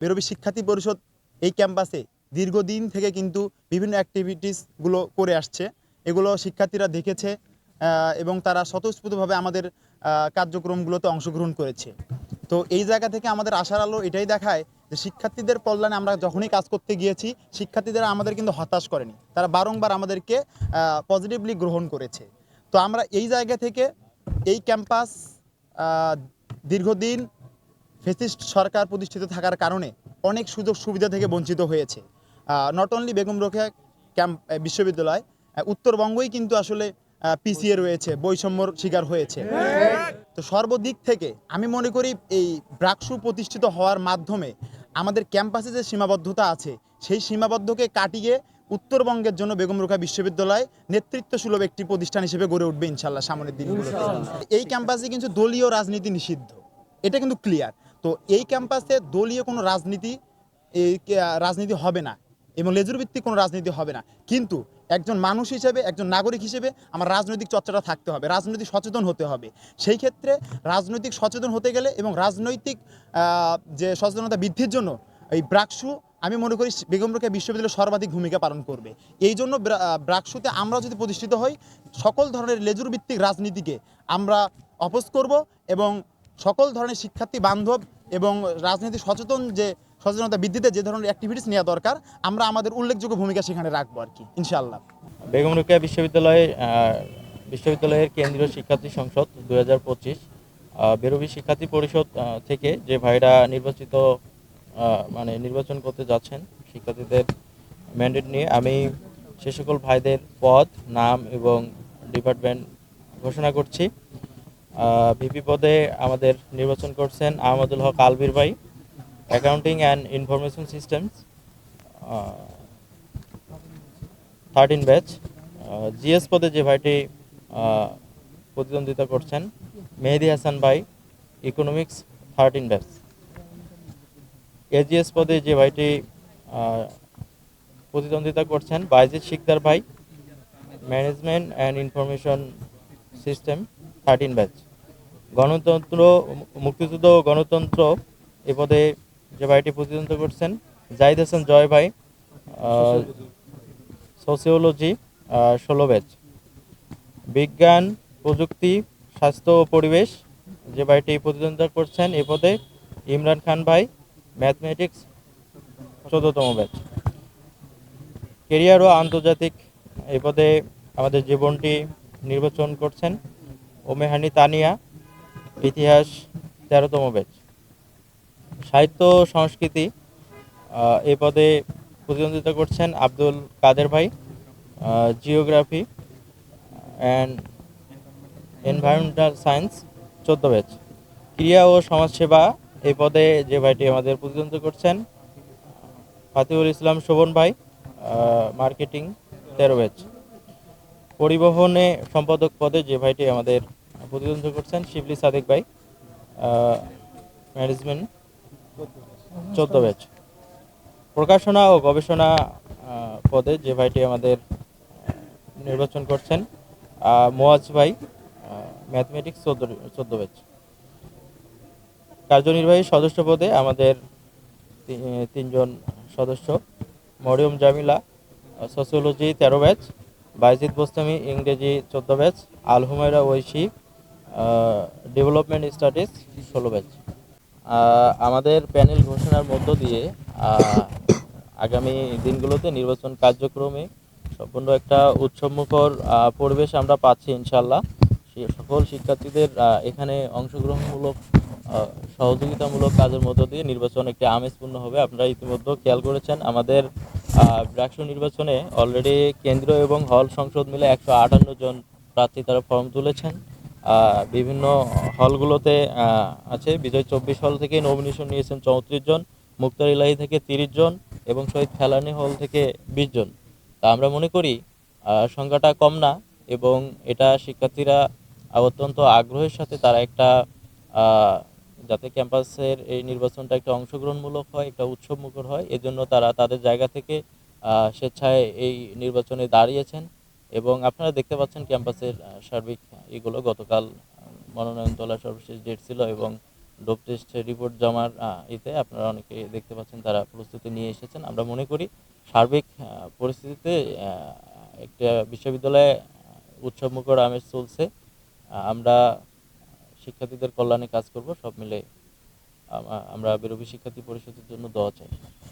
বেরোবি শিক্ষার্থী পরিষদ এই ক্যাম্পাসে দীর্ঘদিন থেকে কিন্তু বিভিন্ন অ্যাক্টিভিটিসগুলো করে আসছে। এগুলো শিক্ষার্থীরা দেখেছে এবং তারা স্বতঃস্ফূর্তভাবে আমাদের কার্যক্রমগুলোতে অংশগ্রহণ করেছে। তো এই জায়গা থেকে আমাদের আশার আলো এটাই দেখায় যে শিক্ষার্থীদের কল্যাণে আমরা যখনই কাজ করতে গিয়েছি শিক্ষার্থীরা আমাদের কিন্তু হতাশ করেনি। তারা বারংবার আমাদেরকে পজিটিভলি গ্রহণ করেছে। তো আমরা এই জায়গা থেকে এই ক্যাম্পাস দীর্ঘদিন ফেসিস্ট সরকার প্রতিষ্ঠিত থাকার কারণে অনেক সুযোগ সুবিধা থেকে বঞ্চিত হয়েছে। Not only Begum Rokeya camp বিশ্ববিদ্যালয় উত্তরবঙ্গই কিন্তু আসলে পিছিয়ে রয়েছে, বৈষম্যর শিকার হয়েছে। তো সর্বদিক থেকে আমি মনে করি এই ব্রাকসু প্রতিষ্ঠিত হওয়ার মাধ্যমে আমাদের ক্যাম্পাসে যে সীমাবদ্ধতা আছে, সেই সীমাবদ্ধকে কাটিয়ে উত্তরবঙ্গের জন্য বেগম রোকেয়া বিশ্ববিদ্যালয় নেতৃত্ব সুলভ একটি প্রতিষ্ঠান হিসেবে গড়ে উঠবে ইনশাল্লাহ সামনের দিনগুলোতে। এই ক্যাম্পাসে কিন্তু দলীয় রাজনীতি নিষিদ্ধ। এটা কিন্তু ক্লিয়ার তো এই ক্যাম্পাসে দলীয় কোনো রাজনীতি, এই রাজনীতি হবে না এবং লেজুর ভিত্তিক কোনো রাজনীতি হবে না। কিন্তু একজন মানুষ হিসেবে, একজন নাগরিক হিসেবে আমার রাজনৈতিক চর্চাটা থাকতে হবে, রাজনৈতিক সচেতন হতে হবে। সেই ক্ষেত্রে রাজনৈতিক সচেতন হতে গেলে এবং রাজনৈতিক যে সচেতনতা বৃদ্ধির জন্য এই ব্রাকসু, আমি মনে করি বেগম রোকেয়া বিশ্ববিদ্যালয় সর্বাধিক ভূমিকা পালন করবে। এই জন্য ব্রাকসুতে আমরা যদি প্রতিষ্ঠিত হই, সকল ধরনের লেজুর ভিত্তিক রাজনীতিকে আমরা অপোজ করব এবং সকল ধরনের শিক্ষার্থী, বান্ধব এবং রাজনীতি সচেতন যে সচেতনতা বৃদ্ধিতে যে ধরনের অ্যাক্টিভিটিস নেওয়া দরকার, আমরা আমাদের উল্লেখযোগ্য ভূমিকা সেখানে রাখব আর কি, ইনশাআল্লাহ। বেগম রোকেয়া বিশ্ববিদ্যালয়ে বিশ্ববিদ্যালয়ের কেন্দ্রীয় শিক্ষার্থী সংসদ দু হাজার পঁচিশ বেরোবি শিক্ষার্থী পরিষদ থেকে যে ভাইরা নির্বাচিত মানে নির্বাচন করতে যাচ্ছেন, শিক্ষার্থীদের ম্যান্ডেট নিয়ে আমি সে সকল ভাইদের পদ, নাম এবং ডিপার্টমেন্ট ঘোষণা করছি। ভিপি পদে আমাদের নির্বাচন করছেন আহমদুল হক আলবির ভাই accounting and information systems thirteen batch GS পদে যে ভাইটি প্রতিদ্বন্দ্বিতা করছেন, মেহেদি হাসান ভাই ইকোনমিক্স থার্টিন ব্যাচ এজিএস পদে যে ভাইটি প্রতিদ্বন্দ্বিতা করছেন বাইজিৎ শিকদার ভাই management and information system thirteen batch গণতন্ত্র, মুক্তিযুদ্ধ ও গণতন্ত্র এ পদে যে ভাইটি প্রতিদ্বন্দ্বিতা করছেন, জাহিদ হাসান জয় ভাই সোসিওলজি ষোলো ব্যাচ। বিজ্ঞান, প্রযুক্তি, স্বাস্থ্য ও পরিবেশ যে ভাইটি প্রতিদ্বন্দ্বিতা করছেন এ পদে ইমরান খান ভাই, ম্যাথমেটিক্স, চোদ্দতম ব্যাচ। কেরিয়ার ও আন্তর্জাতিক এ পদে আমাদের জীবনটি নির্বাচন করছেন ওমেহানি তানিয়া ইতিহাস তেরোতম ব্যাচ। সাহিত্য, সংস্কৃতি এই পদে প্রতিদ্বন্দ্বিতা করছেন আব্দুল কাদের ভাই জিওগ্রাফি অ্যান্ড এনভায়রনমেন্টাল সায়েন্স চোদ্দ ব্যাচ। ক্রিয়া ও সমাজসেবা এই পদে যে ভাইটি আমাদের প্রতিদ্বন্দ্বিতা করছেন ফাতিউল ইসলাম শোভন ভাই মার্কেটিং তেরো ব্যাচ। পরিবহনে সম্পাদক পদে যে ভাইটি আমাদের প্রতিদ্বন্দ্বিতা করছেন শিবলি সাদিক ভাই ম্যানেজমেন্ট চোদ্দ ব্যাচ প্রকাশনা ও গবেষণা পদে যে ভাইটি আমাদের নির্বাচন করছেন মোয়াজ ভাই ম্যাথমেটিক্স চোদ্দ চোদ্দ ব্যাচ কার্যনির্বাহী সদস্য পদে আমাদের তিনজন সদস্য, মরিয়ম জামিলা সোসিওলজি তেরো ব্যাচ বাইজিদ বোস্তামি ইংরেজি চোদ্দ batch Al Humaira Oishi development studies ষোলো ব্যাচ আমাদের প্যানেল ঘোষণার মধ্য দিয়ে আগামী দিনগুলোতে নির্বাচন কার্যক্রমে সম্পূর্ণ একটা উৎসবমুখর পরিবেশ আমরা পাচ্ছি ইনশাল্লাহ সকল শিক্ষার্থীদের এখানে অংশগ্রহণমূলক সহযোগিতামূলক কাজের মধ্য দিয়ে নির্বাচন একটি আমেজপূর্ণ হবে। আপনারা ইতিমধ্যে খেয়াল করেছেন, আমাদের ব্রাকসু নির্বাচনে অলরেডি কেন্দ্র এবং হল সংসদ মিলে একশো আটান্ন জন প্রার্থী তারা ফর্ম তুলেছেন। বিভিন্ন হলগুলোতে আছে। বিজয় চব্বিশ হল থেকে নমিনেশন নিয়েছেন চৌত্রিশ জন, মুক্তার ইলাহি থেকে তিরিশ জন এবং শহীদ ফেলানি হল থেকে বিশ জন। তা আমরা মনে করি সংখ্যাটা কম না এবং এটা শিক্ষার্থীরা অত্যন্ত আগ্রহের সাথে তারা একটা যাতে ক্যাম্পাসের এই নির্বাচনটা একটা অংশগ্রহণমূলক হয়, একটা উৎসবমুখর হয়, এজন্য তারা তাদের জায়গা থেকে স্বেচ্ছায় এই নির্বাচনে দাঁড়িয়েছেন। এবং আপনারা দেখতে পাচ্ছেন ক্যাম্পাসের সার্বিক এগুলো গতকাল মনোনয়ন তোলার সর্বশেষ ডেট ছিল এবং ডোপ টেস্ট রিপোর্ট জমার এতে আপনারা অনেকে দেখতে পাচ্ছেন তারা প্রস্তুতি নিয়ে এসেছেন। আমরা মনে করি সার্বিক পরিস্থিতিতে একটা বিশ্ববিদ্যালয়ে উৎসব মুখর আমেজ চলছে। আমরা শিক্ষার্থীদের কল্যাণে কাজ করব। সব মিলে আমরা বিরোধী শিক্ষার্থী পরিষদের জন্য দোয়া চাই।